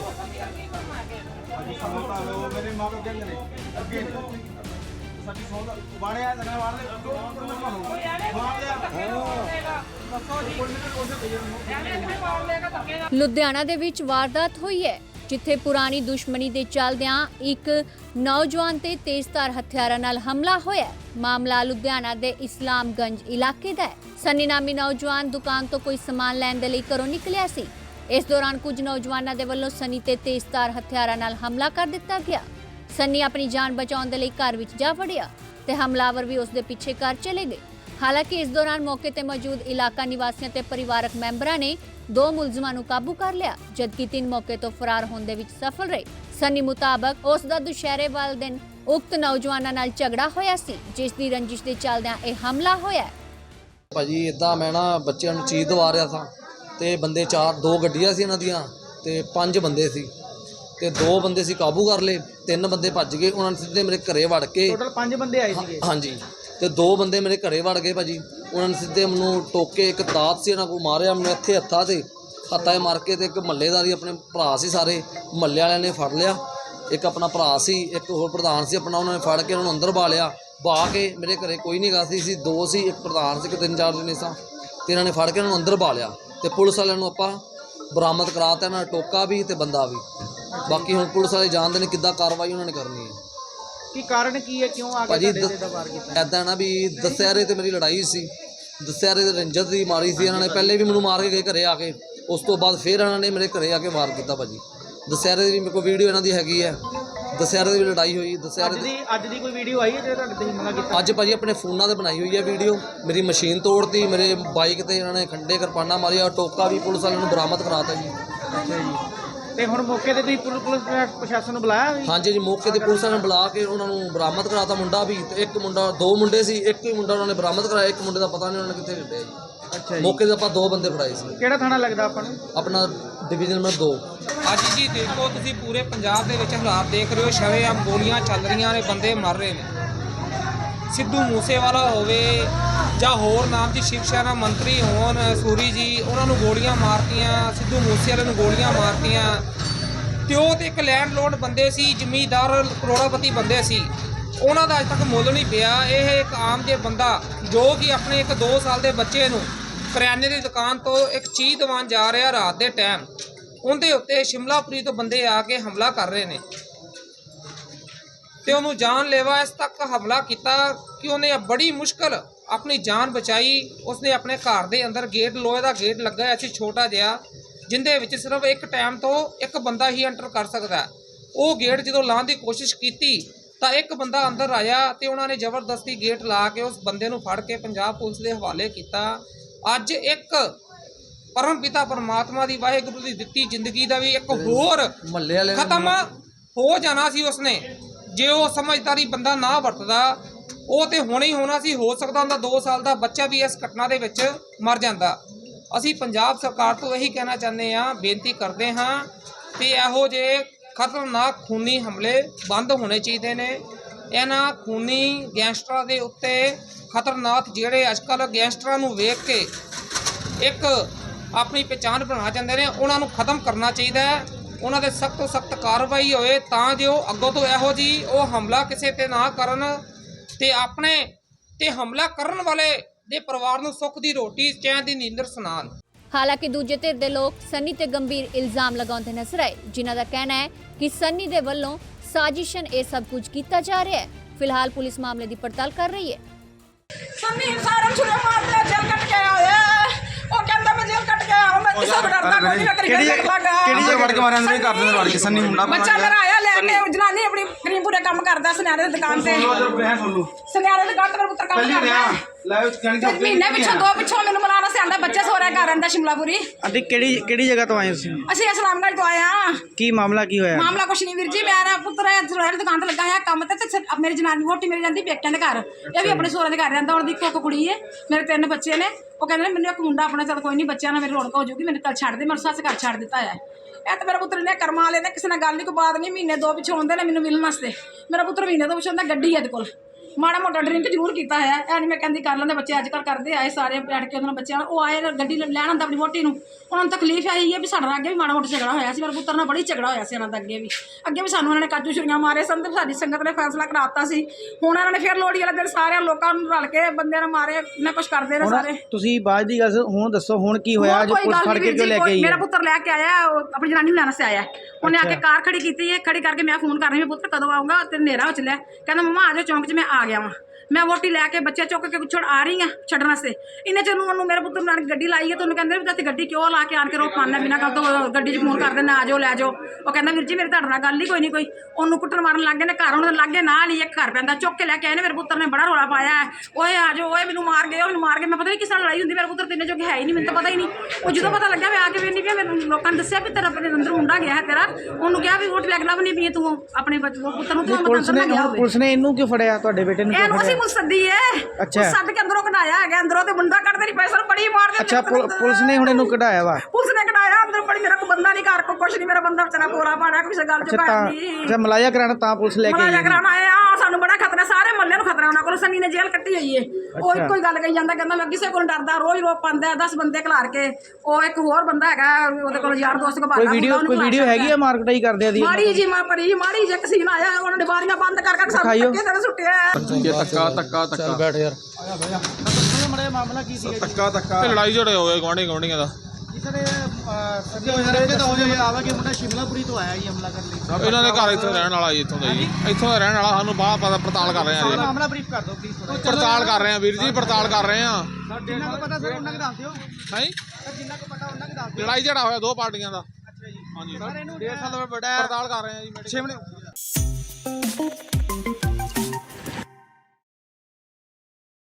ਸਾਡੀ ਸਮਝਤਾ ਲੋ ਮੇਰੇ ਮਾਂ ਪਿਓ ਕਹਿੰਦੇ ਨੇ ਅੱਗੇ ਨੇ ਸਾਡੀ ਸੌਂਦਾ ਵਾੜਿਆ ਜਨਾ ਵਾੜ ਦੇ ਦੋ ਕੁੜਮੇ ਮਾਰੋ ਵਾੜ ਦੱਸੋ ਜੀ ਕੋਈ ਨਾ ਕੋਈ ਲੁਧਿਆਣਾ ਦੇ ਵਿੱਚ ਵਾਰਦਾਤ ਹੋਈ ਹੈ, ਜਿੱਥੇ ਪੁਰਾਣੀ ਦੁਸ਼ਮਣੀ ਦੇ ਚੱਲਦਿਆਂ ਇੱਕ ਨੌਜਵਾਨ ਤੇ ਤੇਜ਼ਧਾਰ ਹਥਿਆਰਾਂ ਨਾਲ ਹਮਲਾ ਹੋਇਆ ਹੈ। ਮਾਮਲਾ ਲੁਧਿਆਣਾ ਦੇ ਇਸਲਾਮਗੰਜ ਇਲਾਕੇ ਦਾ ਹੈ ਸੰਨੀ ਨੌਜਵਾਨ ਦੁਕਾਨ ਤੋਂ ਕੋਈ ਸਮਾਨ ਲੈਣ ਦੇ ਲਈ ਘਰੋਂ ਨਿਕਲਿਆ ਸੀ ਇਸ ਦੌਰਾਨ ਕੁਝ ਨੌਜਵਾਨਾਂ ਦੇ ਵੱਲੋਂ ਸੰਨੀ ਤੇ ਤੇਜ਼ਧਾਰ ਹਥਿਆਰਾਂ ਨਾਲ ਹਮਲਾ ਕਰ ਦਿੱਤਾ ਗਿਆ। ਸੰਨੀ ਆਪਣੀ ਜਾਨ ਬਚਾਉਣ ਦੇ ਲਈ ਘਰ ਵਿੱਚ ਜਾ ਵੜਿਆ ਤੇ ਹਮਲਾਵਰ ਵੀ ਉਸ ਦੇ ਪਿੱਛੇ ਘਰ ਚਲੇ ਗਏ। ਹਾਲਾਂਕਿ ਇਸ ਦੌਰਾਨ ਮੌਕੇ ਤੇ ਮੌਜੂਦ ਇਲਾਕਾ ਨਿਵਾਸੀਆਂ ਤੇ ਪਰਿਵਾਰਕ ਮੈਂਬਰਾਂ ਨੇ ਦੋ ਮੁਲਜ਼ਮਾਂ ਨੂੰ ਕਾਬੂ ਕਰ ਲਿਆ, ਜਦਕਿ ਤਿੰਨ ਮੌਕੇ ਤੋਂ ਫਰਾਰ ਹੋਣ ਦੇ ਵਿੱਚ ਸਫਲ ਰਹੇ। ਸੰਨੀ ਮੁਤਾਬਕ ਉਸ ਦਾ ਦੁਸ਼ਹਿਰੇ ਵਾਲੇ ਦਿਨ ਉਕਤ ਨੌਜਵਾਨਾਂ ਨਾਲ ਝਗੜਾ ਹੋਇਆ ਸੀ, ਜਿਸ ਦੀ ਰੰਜਿਸ਼ ਦੇ ਚੱਲਦਿਆਂ ਇਹ ਹਮਲਾ ਹੋਇਆ। ਭਾਜੀ ਇਦਾਂ ਮੈਂ ਨਾ ਬੱਚਿਆਂ ਨੂੰ ਚੀਜ਼ ਦਵਾ ਰਿਹਾ ਸਾਂ। ਤੇ ਬੰਦੇ ਚਾਰ ਦੋ ਗੱਡੀਆਂ ਸੀ ਇਹਨਾਂ ਦੀਆਂ ਤੇ ਪੰਜ ਬੰਦੇ ਸੀ। ਤੇ ਦੋ ਬੰਦੇ ਸੀ ਕਾਬੂ ਕਰ ਲਏ ਤਿੰਨ ਬੰਦੇ ਭੱਜ ਗਏ ਉਹਨਾਂ ਨੇ ਸਿੱਧੇ ਮੇਰੇ ਘਰੇ ਵੜ ਕੇ ਟੋਟਲ 5 ਬੰਦੇ ਆਏ ਸੀਗੇ? ਹਾਂਜੀ। ਤੇ ਦੋ ਬੰਦੇ ਮੇਰੇ ਘਰੇ ਵੜ ਗਏ ਭਾਜੀ। ਉਹਨਾਂ ਨੇ ਸਿੱਧੇ ਮੈਨੂੰ ਟੋਕੇ ਇੱਕ ਦਾਤ ਸੀ ਇਹਨਾਂ ਕੋਲ ਮਾਰਿਆ ਮੈਨੂੰ ਇੱਥੇ ਹੱਥਾਂ ਤੇ ਹੱਥਾਂ 'ਤੇ ਮਾਰ ਕੇ ਤੇ ਇੱਕ ਮਹੱਲੇਦਾਰੀ ਆਪਣੇ ਭਰਾ ਸੀ ਸਾਰੇ ਮਹੱਲੇ ਵਾਲਿਆਂ ਨੇ ਫੜ ਲਿਆ। ਇੱਕ ਆਪਣਾ ਭਰਾ ਸੀ ਇੱਕ ਹੋਰ ਪ੍ਰਧਾਨ ਸੀ ਆਪਣਾ ਉਹਨਾਂ ਨੇ ਫੜ ਕੇ ਉਹਨਾਂ ਨੂੰ ਅੰਦਰ ਬਾ ਲਿਆ ਬਾ ਕੇ ਮੇਰੇ ਘਰੇ ਕੋਈ ਨਹੀਂ ਗਾ ਸੀ ਸੀ ਦੋ ਸੀ ਇੱਕ ਪ੍ਰਧਾਨ ਸੀ ਇੱਕ ਤਿੰਨ ਚਾਰ ਜਣੇ ਸਾਂ। ਤੇ ਇਹਨਾਂ ਨੇ ਫੜ ਕੇ ਉਹਨਾਂ ਨੂੰ ਅੰਦਰ ਬਾ ਲਿਆ ਤੇ ਪੁਲਿਸ ਵਾਲਿਆਂ ਨੂੰ ਆਪਾਂ ਬਰਾਮਦ ਕਰਾਤਾ ਇਹਨਾਂ ਦਾ ਟੋਕਾ ਵੀ ਤੇ ਬੰਦਾ ਵੀ। ਬਾਕੀ ਹੁਣ ਪੁਲਿਸ ਵਾਲੇ ਜਾਣਦੇ ਨੇ ਕਿੱਦਾਂ ਕਾਰਵਾਈ ਉਹਨਾਂ ਨੇ ਕਰਨੀ ਹੈ। ਕੀ ਕਾਰਨ ਕੀ ਹੈ? ਕਿਉਂ ਆ ਕੇ ਭਾਜੀ ਤੁਹਾਡੇ ਤੇ ਵਾਰ ਕੀਤਾ? ਐਦਾਂ ਨਾ ਵੀ ਦਸਹਿਰੇ ਤੇ ਮੇਰੀ ਲੜਾਈ ਸੀ। ਦਸਹਿਰੇ ਦੇ ਰੰਜਤ ਦੀ ਮਾਰੀ ਸੀ ਇਹਨਾਂ ਨੇ ਪਹਿਲੇ ਵੀ ਮੈਨੂੰ ਮਾਰ ਕੇ ਗਏ ਘਰੇ ਆ ਕੇ। ਉਸ ਤੋਂ ਬਾਅਦ ਫਿਰ ਇਹਨਾਂ ਨੇ ਮੇਰੇ ਘਰੇ ਆ ਕੇ ਵਾਰ ਕੀਤਾ ਭਾਜੀ। ਦਸਹਿਰੇ ਦੀ ਵੀ ਮੇਰੇ ਕੋਲ ਵੀਡੀਓ ਇਹਨਾਂ ਦੀ ਹੈਗੀ ਹੈ। ਦਸਹਿਰੇ ਦੀ ਵੀ ਲੜਾਈ ਹੋਈ ਦਸਹਿਰੇ ਅੱਜ ਦੀ ਦੀ ਅੱਜ ਦੀ ਕੋਈ ਵੀਡੀਓ ਆਈ ਹੈ ਜਿਹੜੇ ਤੁਹਾਡੇ ਤੇ ਹਮਲਾ ਕੀਤਾ? ਅੱਜ ਭਾਜੀ ਆਪਣੇ ਫੋਨਾਂ ਤੇ ਬਣਾਈ ਹੋਈ ਹੈ ਵੀਡੀਓ। ਮੇਰੀ ਮਸ਼ੀਨ ਤੋੜਤੀ ਮੇਰੇ ਬਾਈਕ ਤੇ ਇਹਨਾਂ ਨੇ ਖੰਡੇ ਕਿਰਪਾਨਾਂ ਮਾਰਿਆ ਟੋਕਾ ਵੀ ਪੁਲਿਸ ਵਾਲਿਆਂ ਨੂੰ ਬਰਾਮਦ ਕਰਾਤਾ ਜੀ। ਅੱਛਾ ਜੀ। ਤੇ ਹੁਣ ਮੌਕੇ ਤੇ ਤੁਸੀਂ ਪੁਲਿਸ ਪੁਲਿਸ ਪ੍ਰਸ਼ਾਸਨ ਨੂੰ ਬੁਲਾਇਆ ਵੀ? ਹਾਂਜੀ ਜੀ ਮੌਕੇ ਤੇ ਪੁਲਿਸ ਨੇ ਬੁਲਾ ਕੇ ਉਹਨਾਂ ਨੂੰ ਬਰਾਮਦ ਕਰਾਤਾ ਮੁੰਡਾ ਵੀ ਤੇ ਇੱਕ ਮੁੰਡਾ ਦੋ ਮੁੰਡੇ ਸੀ ਇੱਕ ਹੀ ਮੁੰਡਾ ਉਹਨਾਂ ਨੇ ਬਰਾਮਦ ਕਰਾਇਆ ਇੱਕ ਮੁੰਡੇ ਦਾ ਪਤਾ ਨਹੀਂ ਉਹਨਾਂ ਨੇ ਕਿੱਥੇ ਛੱਡਿਆ ਜੀ। ਅੱਛਾ ਜੀ। ਮੌਕੇ ਤੇ ਆਪਾਂ ਦੋ ਬੰਦੇ ਫੜਾਏ ਸੀ। ਕਿਹੜਾ ਥਾਣਾ ਲੱਗਦਾ ਆਪਾਂ ਨੂੰ? ਆਪਣਾ ਡਿਵੀਜ਼ਨ ਨੰਬਰ 2 ਅੱਜ ਜੀ ਦੇਖੋ ਤੁਸੀਂ ਪੂਰੇ ਪੰਜਾਬ ਦੇ ਵਿੱਚ ਹਾਲਾਤ ਦੇਖ ਰਹੇ ਹੋ ਸ਼ਰੇਆਮ ਗੋਲੀਆਂ ਚੱਲ ਰਹੀਆਂ ਨੇ ਬੰਦੇ ਮਰ ਰਹੇ ਨੇ। ਸਿੱਧੂ ਮੂਸੇਵਾਲਾ ਹੋਵੇ ਜਾਂ ਹੋਰ ਨਾਮ ਦੀ ਸ਼ਿਵ ਸੈਨਾ ਮੰਤਰੀ ਹੋਣ, ਸੂਰੀ ਜੀ, ਉਹਨਾਂ ਨੂੰ ਗੋਲੀਆਂ ਮਾਰਤੀਆਂ, ਸਿੱਧੂ ਮੂਸੇਵਾਲੇ ਨੂੰ ਗੋਲੀਆਂ ਮਾਰਤੀਆਂ। ਤੇ ਉਹ ਤੇ ਇੱਕ ਲੈਂਡ ਲੋਡ ਬੰਦੇ ਸੀ, ਜ਼ਮੀਂਦਾਰ, ਕਰੋੜਾਪਤੀ ਬੰਦੇ ਸੀ। ਉਹਨਾਂ ਦਾ ਅੱਜ ਤੱਕ ਮੁੱਲ ਨਹੀਂ ਪਿਆ। ਇਹ ਇੱਕ ਆਮ ਜਿਹਾ ਬੰਦਾ ਜੋ ਕਿ ਆਪਣੇ ਇੱਕ 2 ਸਾਲ ਦੇ ਬੱਚੇ ਨੂੰ ਕਰਿਆਨੇ ਦੀ ਦੁਕਾਨ ਤੋਂ ਇੱਕ ਚੀਜ਼ ਦਿਵਾਉਣ ਜਾ ਰਿਹਾ ਰਾਤ ਦੇ ਟਾਈਮ ਉਹਦੇ ਉੱਤੇ ਸ਼ਿਮਲਾਪੁਰੀ ਤੋਂ ਬੰਦੇ ਆ ਕੇ ਹਮਲਾ ਕਰ ਰਹੇ ਨੇ। ਤੇ ਉਹਨੂੰ ਜਾਨ ਲੈਵਾ ਇਸ ਤੱਕ ਹਮਲਾ ਕੀਤਾ ਕਿ ਉਹਨੇ ਬੜੀ ਮੁਸ਼ਕਲ ਆਪਣੀ ਜਾਨ ਬਚਾਈ। ਉਸਨੇ ਆਪਣੇ ਘਰ ਦੇ ਅੰਦਰ ਗੇਟ ਲੋਹੇ ਦਾ ਗੇਟ ਲੱਗਾ ਹੋਇਆ ਸੀ ਛੋਟਾ ਜਿਹਾ ਜਿੰਦੇ ਵਿੱਚ ਸਿਰਫ ਇੱਕ ਟਾਈਮ ਤੋਂ ਇੱਕ ਬੰਦਾ ਹੀ ਐਂਟਰ ਕਰ ਸਕਦਾ। ਉਹ ਗੇਟ ਜਦੋਂ ਲਾਉਣ ਦੀ ਕੋਸ਼ਿਸ਼ ਕੀਤੀ ਤਾਂ ਇੱਕ ਬੰਦਾ ਅੰਦਰ ਆਇਆ ਤੇ ਉਹਨਾਂ ਨੇ ਜ਼ਬਰਦਸਤੀ ਗੇਟ ਲਾ ਕੇ ਉਸ ਬੰਦੇ ਨੂੰ ਫੜ ਕੇ ਪੰਜਾਬ ਪੁਲਿਸ ਦੇ ਹਵਾਲੇ ਕੀਤਾ। ਅੱਜ ਇੱਕ ਪਰਮ ਪਿਤਾ ਪਰਮਾਤਮਾ ਦੀ ਵਾਹਿਗੁਰੂ ਦੀ ਦਿੱਤੀ ਜ਼ਿੰਦਗੀ ਦਾ ਵੀ ਇੱਕ ਹੋਰ ਖਤਮ ਹੋ ਜਾਣਾ ਸੀ ਉਸਨੇ। ਜੇ ਉਹ ਸਮਝਦਾਰੀ ਬੰਦਾ ਨਾ ਵਰਤਦਾ, ਉਹ ਤੇ ਹੋਣਾ ਹੀ ਹੋਣਾ ਸੀ, ਹੋ ਸਕਦਾ ਹੁੰਦਾ 2 ਸਾਲ ਦਾ ਬੱਚਾ ਵੀ ਇਸ ਘਟਨਾ ਦੇ ਵਿੱਚ ਮਰ ਜਾਂਦਾ। ਅਸੀਂ ਪੰਜਾਬ ਸਰਕਾਰ ਤੋਂ ਇਹੀ ਕਹਿਣਾ ਚਾਹੁੰਦੇ ਹਾਂ, ਬੇਨਤੀ ਕਰਦੇ ਹਾਂ ਕਿ ਇਹੋ ਜਿਹੇ ਖਤਰਨਾਕ ਖੂਨੀ ਹਮਲੇ ਬੰਦ ਹੋਣੇ ਚਾਹੀਦੇ ਨੇ। ਇਹਨਾਂ ਖੂਨੀ ਗੈਂਗਸਟਰਾਂ ਦੇ ਉੱਤੇ ਖਤਰਨਾਕ ਜਿਹੜੇ ਅੱਜਕੱਲ ਗੈਂਗਸਟਰਾਂ ਨੂੰ ਵੇਖ ਕੇ ਇੱਕ ਆਪਣੀ ਪਛਾਣ ਬਣਾ ਜਾਂਦੇ ਨੇ, ਉਹਨਾਂ ਨੂੰ ਖਤਮ ਕਰਨਾ ਚਾਹੀਦਾ ਹੈ। ਉਹਨਾਂ ਦੇ ਸਖਤ ਤੋਂ ਸਖਤ ਕਾਰਵਾਈ ਹੋਵੇ ਤਾਂ ਜੋ ਅੱਗੋਂ ਤੋਂ ਇਹੋ ਜੀ ਉਹ ਹਮਲਾ ਕਿਸੇ ਤੇ ਨਾ ਕਰਨ ਤੇ ਆਪਣੇ ਤੇ ਹਮਲਾ ਕਰਨ ਵਾਲੇ ਦੇ ਪਰਿਵਾਰ ਨੂੰ ਸੁੱਖ ਦੀ ਰੋਟੀ ਚੈਨ ਦੀ ਨੀਂਦਰ ਸੁਣਾਉਣ। ਹਾਲਾਂਕਿ ਦੂਜੇ ਧਿਰ ਦੇ ਲੋਕ ਸੰਨੀ ਤੇ ਗੰਭੀਰ ਇਲਜ਼ਾਮ ਲਗਾਉਂਦੇ ਨਜ਼ਰ ਆਏ ਜਿਨ੍ਹਾਂ ਦਾ ਕਹਿਣਾ ਹੈ ਕਿ ਸੰਨੀ ਦੇ ਵੱਲੋਂ ਸਾਜ਼ਿਸ਼ਨ ਇਹ ਸਭ ਕੁਝ ਕੀਤਾ ਜਾ ਰਿਹਾ ਹੈ। ਫਿਲਹਾਲ ਪੁਲਿਸ ਮਾਮਲੇ ਦੀ ਪੜਤਾਲ ਕਰ ਰਹੀ ਹੈ। ਸੰਨੀ ਸਾਰਮ ਛੁਰੇ ਮਾਰਦੇ ਜੇਲ੍ਹ ਕੱਟ ਕੇ ਤੋਂ ਡਰਦਾ ਕੋਈ ਨਹੀਂ ਕਰੀ ਕਿਹੜੀ ਕਿਹੜੀ ਜਗ੍ਹਾ ਵੜ ਕੇ ਮਾਰਿਆ ਅੰਦਰ ਘਰ ਦੇ ਅੰਦਰ ਵੜ ਕੇ ਸੰਨੀ ਮੁੰਡਾ ਬੱਚਾ ਮੇਰਾ ਆਇਆ ਲੈ ਕੇ ਜਨਾਨੀ ਆਪਣੀ ਕਰੀਮਪੁਰੇ ਕੰਮ ਕਰਦਾ ਸੁਨਿਆਰੇ ਦੀ ਦੁਕਾਨ ਤੇ। ਸੁਨਿਆਰੇ ਦੀ ਤੇ ਮੇਰਾ ਪੁੱਤਰ ਕੰਮ ਕਰਦਾ। ਮਹੀਨੇ ਪਿੱਛੋਂ ਦੋ ਪਿੱਛੋਂ ਮੈਨੂੰ ਬੁਲਾਣਾ ਸੀ ਆਂਦਾ ਬੱਚੇ ਸੋਰਿਆ ਘਰ ਆਂਦਾ ਸ਼ਿਮਲਾਪੁਰੀ। ਆਂਟੀ ਕਿਹੜੀ ਕਿਹੜੀ ਜਗ੍ਹਾ ਤੋਂ ਆਏ ਤੁਸੀਂ? ਅਸੀਂ ਇਸਲਾਮਗੜ੍ਹ ਤੋਂ ਆਏ ਆ ਕੀ ਮਾਮਲਾ ਕੀ ਹੋਇਆ? ਮਾਮਲਾ ਕੁਛ ਨਹੀਂ ਵੀਰ ਜੀ। ਪੁੱਤਰ ਸੁਨਿਆਰੇ ਦੀ ਦੁਕਾਨ ਤੇ ਲੱਗਾ ਆ ਕੰਮ ਤੇ ਤੇ ਸਿਰ- ਮੇਰੀ ਜਨਾਨੀ ਵੋਟੀ ਮੇਰੀ ਜਾਂਦੀ ਪੇਕਿਆਂ ਦੇ ਘਰ। ਇਹ ਵੀ ਆਪਣੇ ਸੋਹਰੇ ਦੇ ਘਰ ਰਹਿੰਦਾ ਉਹਦੀ ਇੱਕ ਕੁੜੀ ਹੈ ਮੇਰੇ ਤਿੰਨ ਬੱਚੇ ਨੇ। ਉਹ ਕਹਿੰਦੇ ਨੇ, ਮੈਨੂੰ ਇੱਕ ਮੁੰਡਾ ਆਪਣਾ, ਚੱਲ ਕੋਈ ਨਹੀਂ ਬੱਚਿਆਂ ਨਾਲ ਮੇਰੀ ਰੌਣਕ ਹੋ ਜਾਊਗੀ, ਮੈਨੂੰ ਕੱਲ ਛੱਡ ਦੇ, ਮੈਨੂੰ ਸੱਸ ਘਰ ਛੱਡ ਦਿੱਤਾ ਹੈ ਇਹ ਤਾਂ ਮੇਰਾ ਪੁੱਤਰ ਨੇ ਕਰਮਾਂ ਵਾਲੇ ਨੇ, ਕਿਸੇ ਨਾਲ ਗੱਲ ਨਹੀਂ ਕੋਈ ਬਾਤ ਨਹੀਂ ਮਹੀਨੇ ਦੋ ਪਿੱਛੇ ਆਉਂਦੇ ਨੇ ਮੈਨੂੰ ਮਿਲਣ ਵਾਸਤੇ। ਮੇਰਾ ਪੁੱਤਰ ਮਹੀਨੇ ਤੋਂ ਪਿੱਛੋਂ ਆਉਂਦਾ, ਗੱਡੀ ਹੈ ਇਹਦੇ ਕੋਲ। ਮਾੜਾ ਮੋਟਾ ਡਰਿੰਕ ਜ਼ਰੂਰ ਕੀਤਾ ਹੈ। ਐ ਨਹੀਂ ਮੈਂ ਕਹਿੰਦੀ ਕਰ ਲੈਂਦੇ ਬੱਚੇ ਅੱਜ ਕੱਲ ਕਰਦੇ ਆਏ ਸਾਰੇ ਬੈਠ ਕੇ ਉਹਨਾਂ ਬੱਚਿਆਂ ਉਹ ਆਏ ਨਾ ਗੱਡੀ ਲੈਣ ਆਉਂਦਾ ਆਪਣੀ ਵੋਟੀ ਨੂੰ। ਉਹਨਾਂ ਨੂੰ ਤਕਲੀਫ ਆਈ ਹੈ ਵੀ ਸਾਡੇ ਅੱਗੇ ਵੀ ਮਾੜਾ ਮੋਟਾ ਝਗੜਾ ਹੋਇਆ ਸੀ ਮੇਰੇ ਪੁੱਤਰ ਨਾਲ ਬੜੀ ਝਗੜਾ ਹੋਇਆ ਸੀ ਇਹਨਾਂ ਦਾ ਅੱਗੇ ਵੀ। ਅੱਗੇ ਵੀ ਸਾਨੂੰ ਉਹਨਾਂ ਨੇ ਕਾਜੂ ਛੁਰੀਆਂ ਮਾਰੇ ਸਨ ਤੇ ਸਾਡੀ ਸੰਗਤ ਨੇ ਫੈਸਲਾ ਕਰਾਤਾ ਸੀ। ਹੁਣ ਇਹਨਾਂ ਨੇ ਫਿਰ ਲੋਹੜੀ ਵਾਲੇ ਦਿਨ ਸਾਰਿਆਂ ਲੋਕਾਂ ਨੂੰ ਰਲ ਕੇ ਬੰਦਿਆਂ ਨੂੰ ਮਾਰੇ ਨਾ ਕੁਛ ਕਰਦੇ ਨੇ ਸਾਰੇ। ਤੁਸੀਂ ਬਾਅਦ ਦੀ ਗੱਲ ਹੁਣ ਦੱਸੋ ਹੁਣ ਕੀ ਹੋਇਆ? ਅੱਜ ਪੁਲਿਸ ਫੜ ਕੇ ਕਿਉਂ ਲੈ ਕੇ ਆਈ ਮੇਰਾ ਪੁੱਤਰ ਲੈ ਕੇ ਆਇਆ ਉਹ ਆਪਣੀ ਜਨਾਨੀ ਨੂੰ ਲੈਣ ਵਾਸਤੇ ਆਇਆ। ਉਹਨੇ ਆ ਕੇ। ਕਾਰ ਖੜੀ ਕੀਤੀ ਹੈ ਖੜੀ ਕਰਕੇ ਮੈਂ ਫੋਨ ਕਰ ਰਹੀ ਹਾਂ ਪੁੱਤਰ ਕਦੋਂ ਆਉਂਗਾ ਤੇ ਹਨੇਰਾ ਹੋ ਚੱਲਿਆ। ਕਹਿੰਦਾ ਮਮਾ ਆ ਜਾਓ ਚੌਂਕ 'ਚ ਮੈਂ ਆ ਗਿਆ ਵਾਂ ਮੈਂ ਵੋਟੀ ਲੈ ਕੇ ਬੱਚੇ ਚੁੱਕ ਕੇ ਛੜ ਆ ਰਹੀ ਆ ਛੱਡਣ ਵਾਸਤੇ। ਇਹਨੇ ਚੋਂ ਉਹਨੂੰ ਮੇਰੇ ਪੁੱਤਰ ਨਾਲ ਗੱਡੀ ਲਾਈ ਹੈ ਤੇ ਉਹਨੂੰ ਕਹਿੰਦੇ ਵੀ ਤੇ ਗੱਡੀ ਕਿਉਂ ਲਾ ਕੇ ਆਣ ਕੇ ਰੋਕ ਪਾਣਾ ਬਿਨਾਂ ਗੱਲ ਤੋਂ ਗੱਡੀ 'ਚ ਫੋਨ ਕਰ ਦਿੰਦੇ ਆ ਜਾਓ ਲੈ ਜਾਓ। ਉਹ ਕਹਿੰਦਾ ਵੀਰ ਜੀ ਮੇਰੇ ਤੁਹਾਡੇ ਨਾਲ ਗੱਲ ਹੀ ਕੋਈ ਨਹੀਂ ਕੋਈ। ਉਹਨੂੰ ਕੁੱਟਣ ਮਾਰਨ ਲੱਗ ਗਏ ਨੇ ਘਰ ਉਹਨਾਂ ਦੇ ਲਾਗੇ ਨਾਲ ਹੀ ਇੱਕ ਘਰ ਪੈਂਦਾ ਚੁੱਕ ਕੇ ਲੈ ਕੇ ਆਏ ਨੇ ਮੇਰੇ ਪੁੱਤਰ ਨੇ ਬੜਾ ਰੋਲਾ ਪਾਇਆ। ਓਏ ਆ ਜਾਓ ਓਏ ਮੈਨੂੰ ਮਾਰ ਗਏ ਮੈਨੂੰ ਮਾਰ ਗਏ। ਮੈਂ ਪਤਾ ਨਹੀਂ ਕਿਸ ਨਾਲ ਲੜਾਈ ਹੁੰਦੀ ਮੇਰੇ ਪੁੱਤਰ ਤਿੰਨੇ ਜੋਗੇ ਹੈ ਹੀ ਨਹੀਂ ਮੈਨੂੰ ਤਾਂ ਪਤਾ ਹੀ ਨਹੀਂ। ਉਹ ਜਦੋਂ ਪਤਾ ਲੱਗਾ ਮੈਂ ਆ ਕੇ ਵੇਖਣੀ ਪਿਆ ਮੈਨੂੰ ਲੋਕਾਂ ਨੇ ਦੱਸਿਆ ਵੀ ਤੇਰਾ ਆਪਣੇ ਅੰਦਰ ਮੁੰਡਾ ਗਿਆ ਹੈ ਤੇਰਾ। ਉਹਨੂੰ ਕਿਹਾ ਵੀ ਵੋਟ ਲੈ ਕੇ ਲੱਭ ਨਹੀਂ ਪਈ ਤੂੰ ਆਪਣੇ ਪੁੱਤਰ ਨੂੰ ਤੂੰ ਪੁਲਿਸ ਨੇ ਨਾ ਨੇ ਇਹਨੂੰ ਕਿਉਂ ਫੜਿਆ ਤੁਹਾਡੇ ਬੇਟੇ ਨੂੰ ਕਿਉਂ ਫੜਿਆ ਪੁਲਿਸ ਸੱਦੀ ਏ। ਅੱਛਾ। ਸੱਦ ਕੇ ਅੰਦਰੋਂ ਕਢਾਇਆ ਹੈਗਾ ਅੰਦਰੋਂ ਤੇ ਮੁੰਡਾ ਕੱਢਦੇ ਨਹੀਂ ਪੈਸਾ ਬੜੀ ਮਾਰ ਦੇ ਅੱਛਾ ਪੁਲ- ਪੁਲਿਸ ਨੇ ਹੁਣ ਇਹਨੂੰ ਕਢਾਇਆ ਵਾ? ਪੁਲਿਸ ਨੇ ਕਢਾਇਆ ਅੰਦਰ ਬੜੀ ਮੇਰਾ ਕੋਈ ਬੰਦਾ ਨਹੀਂ ਘਰ ਕੋ ਕੁਛ ਨਹੀਂ ਮੇਰਾ ਬੰਦਾ ਵਿਚਾਰਾ ਪੋਰਾ ਪਾੜਿਆ ਕਿਸੇ ਗੱਲ ਚ ਅੱਛਾ ਤਾਂ ਭੈਣ ਅੱਛਾ ਮਲਾਇਆ ਕਰਾਣਾ ਤਾਂ ਪੁਲਿਸ ਲੈ ਕੇ ਆਈ ਹੈ। ਕਰਾਉਣ ਆਏ ਆ ਸਾਨੂੰ ਬੜਾ ਖਤਰਾ ਸਾਰੇ ਮੱਲੇ ਨੂੰ ਖਤਰਾ ਉਹਨਾਂ ਕੋਲ ਸੰਨੀ ਨੇ ਜੇਲ੍ਹ ਕੱਟੀ ਹੋਈ ਏ। ਉਹ। ਇੱਕੋ ਹੀ ਗੱਲ ਕਹੀ ਜਾਂਦਾ ਕਹਿੰਦਾ ਮੈਂ ਕਿਸੇ ਕੋਲ ਡਰਦਾ ਰੋਜ਼ ਰੋਪ ਪਾਉਂਦਾ 10 ਬੰਦੇ ਖਿਲਾਰ ਕੇ। ਉਹ ਇੱਕ ਹੋਰ ਬੰਦਾ ਹੈਗਾ ਉਹਦੇ ਕੋਲ ਯਾਰ ਦੋਸਤ ਕੋ ਕੋਈ ਵੀਡੀਓ ਕੋਈ ਵੀਡੀਓ ਹੈਗੀ ਹੈ ਮਾਰਕਟਾਈ ਕਰਦੇ ਆ ਦੀ? ਮਾੜੀ ਜੀ ਮਾਂ ਪਰੀ ਮਾੜੀ ਜਿਹੀ ਇੱਕ ਸੀਨ ਆਇਆ ਉਹਨਾਂ ਨੇ ਬਾਰੀਆਂ ਬੰਦ ਕਰ ਕਰ ਦਿਖਾਈਓ। ਧੱਕੇ ਨਾਲ ਸੁੱਟਿਆ। ਧੱਕਾ ਧੱਕਾ ਧੱਕਾ ਬੈਠ ਯਾਰ। ਮੜੇ ਮਾਮਲਾ ਕੀ ਸੀ ਧੱਕਾ ਇਹ ਲੜਾਈ ਝੜੇ ਹੋਏ ਗਵਾਂਢੀ ਗਵਾਂਢੀਆਂ ਦਾ। ਨੇ ਸੱਜੇ ਹੋਏ ਤਾਂ ਹੋ ਜਾਏ ਆਵਾ ਕਿ ਮੁੰਡਾ ਸ਼ਿਮਲਾਪੁਰੀ ਤੋਂ ਆਇਆ ਜੀ ਹਮਲਾ ਕਰਨ ਲਈ। ਇਹਨਾਂ ਦੇ ਘਰ ਇੱਥੇ ਰਹਿਣ ਵਾਲਾ ਜੀ ਇੱਥੋਂ ਦਾ ਜੀ। ਇੱਥੋਂ ਦਾ ਰਹਿਣ ਵਾਲਾ ਸਾਨੂੰ ਬਾਹਰ ਪਤਾ ਪੜਤਾਲ ਕਰ ਰਹੇ ਆ ਜੀ। ਮਾਮਲਾ ਬਰੀਫ ਕਰ ਦਿਓ ਪਲੀਜ਼ ਪੜਤਾਲ ਕਰ ਰਹੇ ਆ ਵੀਰ ਜੀ ਪੜਤਾਲ ਕਰ ਰਹੇ ਆ। ਜਿੰਨਾ ਕੁ ਪਤਾ ਸਰ ਉਹਨਾਂ ਨੂੰ ਦੱਸ ਦਿਓ। ਹੈ? ਜਿੰਨਾ ਕੁ ਪਤਾ ਉਹਨਾਂ ਨੂੰ ਦੱਸ ਦਿਓ। ਲੜਾਈ ਝੜਾ ਹੋਇਆ ਦੋ ਪਾਰਟੀਆਂ ਦਾ। ਹਾਂਜੀ। ਸਰ ਇਹਨੂੰ 1.5 ਸਾਲ ਦਾ ਵੱਡਾ ਪੜਤਾਲ ਕਰ ਰਹੇ ਆ ਜੀ ਮੈਡੀਕਲ ਛੇ